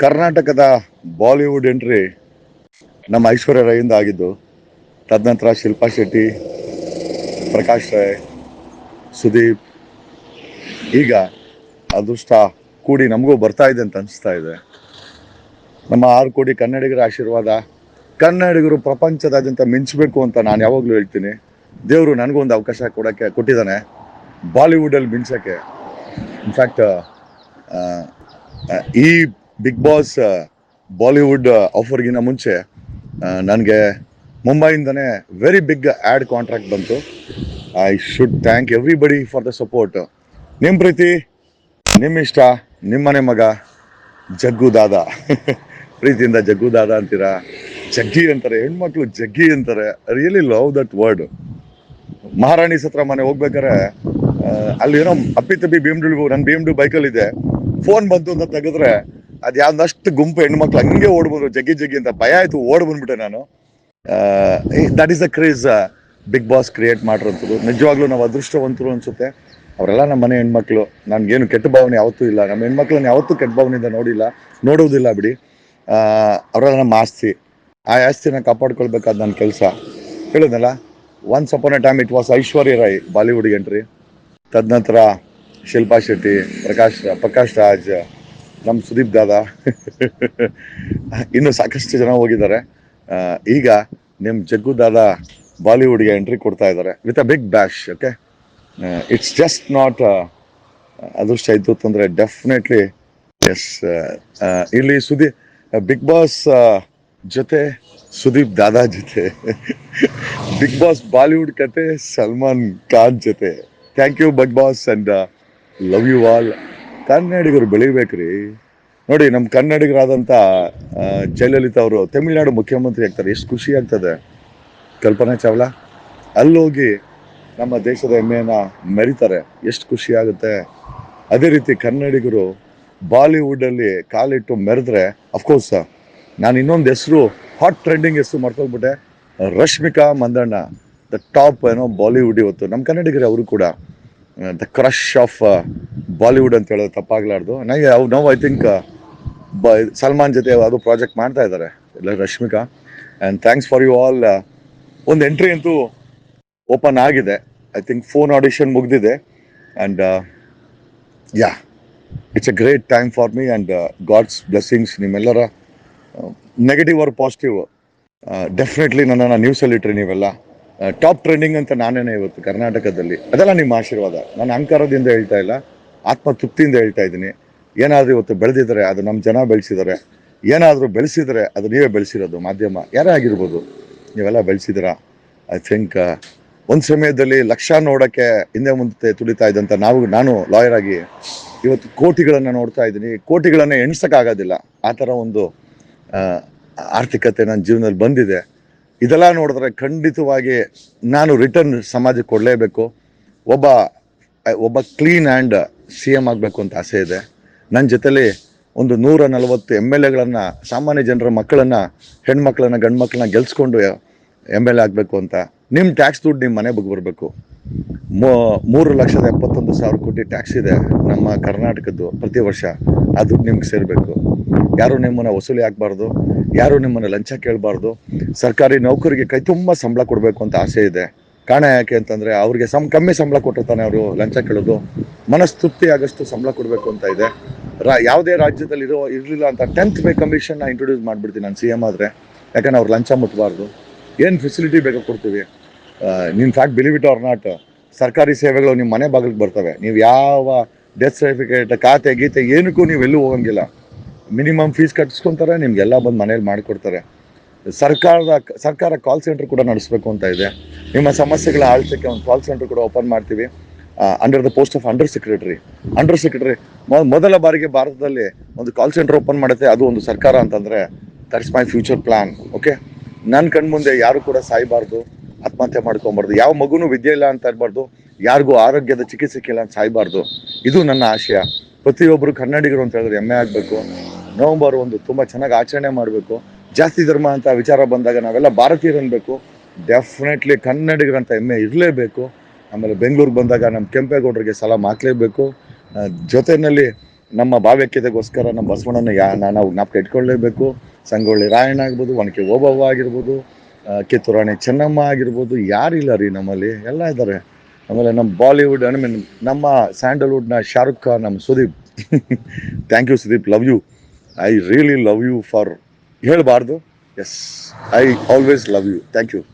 ಕರ್ನಾಟಕದ Bollywood entry ನಮ್ಮ ಐಶ್ವರ್ಯ ರೈಯಿಂದ ಆಗಿದ್ದು, ತದನಂತರ ಶಿಲ್ಪಾ ಶೆಟ್ಟಿ, ಪ್ರಕಾಶ್ ರೈ ಸುದೀಪ್. ಈಗ ಅದೃಷ್ಟ ಕೂಡಿ ನಮಗೂ ಬರ್ತಾ ಇದೆ ಅಂತ ಅನಿಸ್ತಾ ಇದೆ. ನಮ್ಮ ಆರು ಕೋಟಿ ಕನ್ನಡಿಗರ ಆಶೀರ್ವಾದ, ಕನ್ನಡಿಗರು ಪ್ರಪಂಚದಾದ್ಯಂತ ಮಿಂಚಬೇಕು ಅಂತ ನಾನು ಯಾವಾಗಲೂ ಹೇಳ್ತೀನಿ. ದೇವರು ನನಗೂ ಒಂದು ಅವಕಾಶ ಕೊಡೋಕ್ಕೆ ಕೊಟ್ಟಿದ್ದಾನೆ. ಬಾಲಿವುಡಲ್ಲಿ ಮಿಂಚೋಕ್ಕೆ. ಇನ್ಫ್ಯಾಕ್ಟ್ ಈ ಬಿಗ್ ಬಾಸ್ ಬಾಲಿವುಡ್ ಆಫರ್ಗಿನ ಮುಂಚೆ ನನಗೆ ಮುಂಬೈಯಿಂದನೇ ವೆರಿ ಬಿಗ್ ಆ್ಯಡ್ ಕಾಂಟ್ರಾಕ್ಟ್ ಬಂತು. I should thank everybody for the support ನಿಮ್ಮ ಪ್ರೀತಿ ನಿಮ್ಮ ಇಷ್ಟ ನಿಮ್ಮನೆ ಮಗ ಜಗ್ಗು ದಾದ. ಪ್ರೀತಿಯಿಂದ ಜಗ್ಗು ದಾದ ಅಂತೀರಾ? ಜಗ್ಗಿ ಅಂತಾರೆ ಹೆಣ್ಮಕ್ಳು ಜಗ್ಗಿ ಅಂತಾರೆ. ರಿಯಲಿ ಲವ್ ದಟ್ ವರ್ಡ್ ಮಹಾರಾಣಿ ಸತ್ರ ಮನೆ ಹೋಗ್ಬೇಕಾರೆ ಆ, ಅಲ್ಲಿ ಏನೋ ಅಪ್ಪಿ ತಪ್ಪಿ ಬಿ ಎಂ ನನ್ನ ಬಿ ಎಂ ಡಬ್ಲ್ಯೂ ಬೈಕಲ್ಲಿ ಇದೆ ಫೋನ್ ಬಂತು ಅಂತ ತೆಗೆದ್ರೆ ಅದು ಯಾವ್ದಷ್ಟು ಗುಂಪು ಹೆಣ್ಮಕ್ಳು ಹಂಗೆ ಓಡ್ಬೋದು, ಜಗ್ಗಿ ಜಗ್ಗಿ ಅಂತ ಭಯ ಆಯ್ತು, ಓಡ್ ಬಂದ್ಬಿಟ್ಟೆ ನಾನು. That is the craze Bigg Boss create ಮಾಡಿರೋಂಥದ್ದು. ನಿಜವಾಗ್ಲೂ ನಾವು ಅದೃಷ್ಟವಂತರು ಅನ್ಸುತ್ತೆ. ಅವರೆಲ್ಲ ನಮ್ಮ ಮನೆ ಹೆಣ್ಮಕ್ಳು, ನನಗೇನು ಕೆಟ್ಟ ಭಾವನೆ ಯಾವತ್ತೂ ಇಲ್ಲ. ನಮ್ಮ ಹೆಣ್ಮಕ್ಳನ್ನ ಯಾವತ್ತೂ ಕೆಟ್ಟ ಭಾವನೆಯಿಂದ ನೋಡಿಲ್ಲ ನೋಡುವುದಿಲ್ಲ ಬಿಡಿ. ಅವರೆಲ್ಲ ನಮ್ಮ ಆಸ್ತಿ. ಆ ಆಸ್ತಿನ ಕಾಪಾಡ್ಕೊಳ್ಬೇಕಾದ ನನ್ನ ಕೆಲಸ. ಹೇಳಿದ್ನಲ್ಲ once upon a time it was Aishwarya Rai Bollywood entry ತದನಂತರ ಶಿಲ್ಪಾ ಶೆಟ್ಟಿ, ಪ್ರಕಾಶ್ ಪ್ರಕಾಶ್ ರಾಜ್ ನಮ್ಮ ಸುದೀಪ್ ದಾದಾ. ಇನ್ನು ಸಾಕಷ್ಟು ಜನ ಹೋಗಿದ್ದಾರೆ. ಈಗ ನಿಮ್ಮ ಜಗ್ಗು ದಾದ ಬಾಲಿವುಡ್ಗೆ ಎಂಟ್ರಿ ಕೊಡ್ತಾ ಇದ್ದಾರೆ with a big bash okay it's just not ಅದೃಷ್ಟ ಇದ್ದು ಅಂತಂದರೆ ಡೆಫಿನೆಟ್ಲಿ ಎಸ್ ಇಲ್ಲಿ ಸುದೀಪ್ ಬಿಗ್ ಬಾಸ್ ಜೊತೆ ಸುದೀಪ್ ದಾದಾ ಜೊತೆ. ಬಿಗ್ ಬಾಸ್ ಬಾಲಿವುಡ್ ಕತೆ, ಸಲ್ಮಾನ್ ಖಾನ್ ಜೊತೆ. Thank you Bigg Boss and love you all ಕನ್ನಡಿಗರು ಬೆಳಿಬೇಕ್ರಿ. ನೋಡಿ ನಮ್ಮ ಕನ್ನಡಿಗರಾದಂಥ ಜಯಲಲಿತಾ ಅವರು, ತಮಿಳುನಾಡು ಮುಖ್ಯಮಂತ್ರಿ ಆಗ್ತಾರೆ. ಎಷ್ಟು ಖುಷಿ ಆಗ್ತದೆ. ಕಲ್ಪನಾ ಚಾವ್ಲಾ, ಅಲ್ಲೋಗಿ ನಮ್ಮ ದೇಶದ ಹೆಮ್ಮೆಯನ್ನ ಮೆರಿತಾರೆ. ಎಷ್ಟು ಖುಷಿ ಆಗುತ್ತೆ. ಅದೇ ರೀತಿ ಕನ್ನಡಿಗರು ಬಾಲಿವುಡಲ್ಲಿ ಕಾಲಿಟ್ಟು ಮೆರೆದ್ರೆ ಅಫ್ಕೋರ್ಸ್ ನಾನು ಇನ್ನೊಂದು ಹೆಸರು ಹಾಟ್ ಟ್ರೆಂಡಿಂಗ್ ಹೆಸರು ಮಾಡ್ಕೊಂಡ್ಬಿಟ್ಟೆ. ರಶ್ಮಿಕಾ ಮಂದಣ್ಣ ದ ಟಾಪ್ ಏನೋ ಬಾಲಿವುಡ್ ಇವತ್ತು. ನಮ್ಮ ಕನ್ನಡಿಗರು ಅವರು ಕೂಡ. ದ ಕ್ರಶ್ ಆಫ್ ಬಾಲಿವುಡ್ ಅಂತ ಹೇಳೋದು ತಪ್ಪಾಗ್ಲಾರ್ದು. ನನಗೆ ಅವು ನಾವು ಐ ಥಿಂಕ್ ಬ ಸಲ್ಮಾನ್ ಜೊತೆ ಅದು ಪ್ರಾಜೆಕ್ಟ್ ಮಾಡ್ತಾ ಇದ್ದಾರೆ, ಇಲ್ಲ Rashmika. And thanks for you all ಒಂದು ಎಂಟ್ರಿ ಅಂತೂ ಓಪನ್ ಆಗಿದೆ. ಐ ಥಿಂಕ್ ಫೋನ್ ಆಡಿಷನ್ ಮುಗಿದಿದೆ. And ya it's a great time for me and God's blessings ನಿಮ್ಮೆಲ್ಲರ ನೆಗೆಟಿವ್ ಆರ್ ಪಾಸಿಟಿವ್ ಡೆಫಿನೆಟ್ಲಿ ನನ್ನನ್ನು ನ್ಯೂಸಲ್ಲಿ ಇಟ್ರಿ ನೀವೆಲ್ಲ. ಟಾಪ್ ಟ್ರೆಂಡಿಂಗ್ ಅಂತ ನಾನೇನೆ ಇವತ್ತು ಕರ್ನಾಟಕದಲ್ಲಿ. ಅದೆಲ್ಲ ನಿಮ್ಮ ಆಶೀರ್ವಾದ. ನಾನು ಅಹಂಕಾರದಿಂದ ಹೇಳ್ತಾ ಇಲ್ಲ. ಆತ್ಮ ತೃಪ್ತಿಯಿಂದ ಹೇಳ್ತಾ ಇದ್ದೀನಿ. ಏನಾದರೂ ಇವತ್ತು ಬೆಳೆದಿದ್ದಾರೆ, ಅದು ನಮ್ಮ ಜನ ಬೆಳೆಸಿದ್ದಾರೆ. ಏನಾದರೂ ಬೆಳೆಸಿದರೆ ಅದು ನೀವೇ ಬೆಳೆಸಿರೋದು, ಮಾಧ್ಯಮ. ಯಾರೇ ಆಗಿರ್ಬೋದು, ನೀವೆಲ್ಲ ಬೆಳೆಸಿದ್ದೀರಾ? ಐ ಥಿಂಕ್ ಒಂದು ಸಮಯದಲ್ಲಿ ಲಕ್ಷ ನೋಡೋಕ್ಕೆ ಹಿಂದೆ ಮುಂದೆ ತುಳಿತಾ ಇದ್ದಂಥ ನಾವು, ನಾನು ಲಾಯರ್ ಆಗಿ ಇವತ್ತು ಕೋಟಿಗಳನ್ನು ನೋಡ್ತಾ ಇದ್ದೀನಿ. ಕೋಟಿಗಳನ್ನು ಎಣಿಸೋಕ್ಕಾಗೋದಿಲ್ಲ. ಆ ಥರ ಒಂದು ಆರ್ಥಿಕತೆ ನನ್ನ ಜೀವನದಲ್ಲಿ ಬಂದಿದೆ. ಇದೆಲ್ಲ ನೋಡಿದ್ರೆ ಖಂಡಿತವಾಗಿ ನಾನು ರಿಟರ್ನ್ ಸಮಾಜಕ್ಕೆ ಕೊಡಲೇಬೇಕು. ಒಬ್ಬ ಒಬ್ಬ ಕ್ಲೀನ್ ಆ್ಯಂಡ್ ಸಿ ಎಂ ಆಗಬೇಕು ಅಂತ ಆಸೆ ಇದೆ. ನನ್ನ ಜೊತೆಲಿ ಒಂದು ನೂರ ನಲವತ್ತು ಎಂ ಎಲ್ ಎಗಳನ್ನು ಸಾಮಾನ್ಯ ಜನರ ಮಕ್ಕಳನ್ನು, ಹೆಣ್ಮಕ್ಳನ್ನ ಗಂಡು ಮಕ್ಕಳನ್ನ ಗೆಲ್ಸ್ಕೊಂಡು ಎಂ ಎಲ್ ಎ ಆಗಬೇಕು ಅಂತ. ನಿಮ್ಮ ಟ್ಯಾಕ್ಸ್ ದುಡ್ಡು ನಿಮ್ಮ ಮನೆ ಬಗ್ಗೆ ಬರಬೇಕು. ಮೂರು ಲಕ್ಷದ ಎಪ್ಪತ್ತೊಂದು ಸಾವಿರ ಕೋಟಿ ಟ್ಯಾಕ್ಸ್ ಇದೆ ನಮ್ಮ ಕರ್ನಾಟಕದ್ದು ಪ್ರತಿ ವರ್ಷ. ಆ ದುಡ್ಡು ನಿಮ್ಗೆ ಸೇರಬೇಕು. ಯಾರು ನಿಮ್ಮನ್ನು ವಸೂಲಿ ಆಗಬಾರ್ದು, ಯಾರು ನಿಮ್ಮನ್ನು ಲಂಚ ಕೇಳಬಾರ್ದು, ಸರ್ಕಾರಿ ನೌಕರಿಗೆ ಕೈ ತುಂಬ ಸಂಬಳ ಕೊಡಬೇಕು ಅಂತ ಆಸೆ ಇದೆ. ಕಾರಣ ಯಾಕೆ ಅಂತಂದರೆ ಅವ್ರಿಗೆ ಸಮ್, ಕಮ್ಮಿ ಸಂಬಳ ಕೊಟ್ಟಿರ್ತಾನೆ ಅವರು ಲಂಚ ಕೇಳೋದು. ಮನಸ್ತೃಪ್ತಿ ಆಗಷ್ಟು ಸಂಬಳ ಕೊಡಬೇಕು ಅಂತ ಇದೆ. ರಾ, ಯಾವುದೇ ರಾಜ್ಯದಲ್ಲಿ ಇರೋ, ಇರಲಿಲ್ಲ ಅಂತ ಟೆಂತ್ ಪೇ ಕಮಿಷನ್ನ ಇಂಟ್ರೊಡ್ಯೂಸ್ ಮಾಡಿಬಿಡ್ತೀನಿ ನಾನು ಸಿ ಎಂ ಆದರೆ. ಯಾಕಂದ್ರೆ ಅವ್ರು ಲಂಚ ಮುಟ್ಟಬಾರ್ದು ಏನು ಫೆಸಿಲಿಟಿ ಬೇಗ ಕೊಡ್ತೀವಿ? ನಿಮ್ಮ fact believe it or not ಸರ್ಕಾರಿ ಸೇವೆಗಳು ನಿಮ್ಮ ಮನೆ ಬಾಗಿಲಿಗೆ ಬರ್ತವೆ. ನೀವು ಯಾವ ಡೆತ್ ಸರ್ಟಿಫಿಕೇಟ್ ಖಾತೆ, ಗೀತೆ ಏನಕ್ಕೂ ನೀವು ಎಲ್ಲೂ ಹೋಗಂಗಿಲ್ಲ. ಮಿನಿಮಮ್ ಫೀಸ್ ಕಟ್ಸ್ಕೊತಾರೆ ನಿಮಗೆಲ್ಲ ಬಂದು ಮನೇಲಿ ಮಾಡಿಕೊಡ್ತಾರೆ. ಸರ್ಕಾರದ, ಸರ್ಕಾರ ಕಾಲ್ ಸೆಂಟರ್ ಕೂಡ ನಡೆಸಬೇಕು ಅಂತ ಇದೆ. ನಿಮ್ಮ ಸಮಸ್ಯೆಗಳ ಆಳ್ಸಕ್ಕೆ ಒಂದು ಕಾಲ್ ಸೆಂಟರ್ ಕೂಡ ಓಪನ್ ಮಾಡ್ತೀವಿ. Under the post of under secretary under secretary ಮೊದಲ ಬಾರಿಗೆ ಭಾರತದಲ್ಲಿ ಒಂದು ಕಾಲ್ ಸೆಂಟರ್ ಓಪನ್ ಮಾಡುತ್ತೆ, ಅದು ಒಂದು ಸರ್ಕಾರ ಅಂತಂದರೆ that's my future plan okay ನನ್ನ ಕಣ್ಮುಂದೆ ಯಾರು ಕೂಡ ಸಾಯಬಾರ್ದು, ಆತ್ಮಹತ್ಯೆ ಮಾಡ್ಕೊಬಾರ್ದು, ಯಾವ ಮಗುನೂ ವಿದ್ಯೆ ಇಲ್ಲ ಅಂತ ಇರಬಾರ್ದು, ಯಾರಿಗೂ ಆರೋಗ್ಯದ ಚಿಕಿತ್ಸೆ ಇಲ್ಲ ಅಂತ ಸಾಯಬಾರ್ದು, ಇದು ನನ್ನ ಆಶಯ. ಪ್ರತಿಯೊಬ್ಬರು ಕನ್ನಡಿಗರು ಅಂತ ಹೇಳಿದ್ರೆ ಹೆಮ್ಮೆ ಆಗಬೇಕು. ನವಂಬರ್ ಒಂದು ತುಂಬ ಚೆನ್ನಾಗಿ ಆಚರಣೆ ಮಾಡಬೇಕು. ಜಾಸ್ತಿ ಧರ್ಮ ಅಂತ ವಿಚಾರ ಬಂದಾಗ ನಾವೆಲ್ಲ ಭಾರತೀಯರು ಅನ್ಬೇಕು ಡೆಫಿನೆಟ್ಲಿ ಕನ್ನಡಿಗರಂತ ಹೆಮ್ಮೆ ಇರಲೇಬೇಕು. ಆಮೇಲೆ ಬೆಂಗಳೂರಿಗೆ ಬಂದಾಗ ನಮ್ಮ ಕೆಂಪೇಗೌಡರಿಗೆ ಸಲಾಮ್ ಹಾಕ್ಲೇಬೇಕು. ಜೊತೆಯಲ್ಲಿ ನಮ್ಮ ಭಾವ್ಯಕ್ಯತೆಗೋಸ್ಕರ ನಮ್ಮ ಬಸವಣ್ಣನ ಯಾ ನಾವು ಜ್ಞಾಪಕ ಇಟ್ಕೊಳ್ಳೇಬೇಕು. ಸಂಗೊಳ್ಳಿ ರಾಯಣ್ಣ ಆಗ್ಬೋದು ಒಣಕೆ ಓಬವ್ವ ಆಗಿರ್ಬೋದು ಕಿತ್ತು ಕಿತ್ತೂರು ರಾಣಿ ಚೆನ್ನಮ್ಮ ಆಗಿರ್ಬೋದು, ಯಾರಿಲ್ಲ ರೀ ನಮ್ಮಲ್ಲಿ, ಎಲ್ಲ ಇದ್ದಾರೆ. ಆಮೇಲೆ ನಮ್ಮ ಬಾಲಿವುಡ್ ಐ ಮೀನ್ ನಮ್ಮ ಸ್ಯಾಂಡಲ್ವುಡ್ನ ಶಾರುಖ್ ಖಾನ್, ನಮ್ಮ Sudeep. Thank you Sudeep. Love you I really love you for ಹೇಳಬಾರ್ದು. Yes I always love you thank you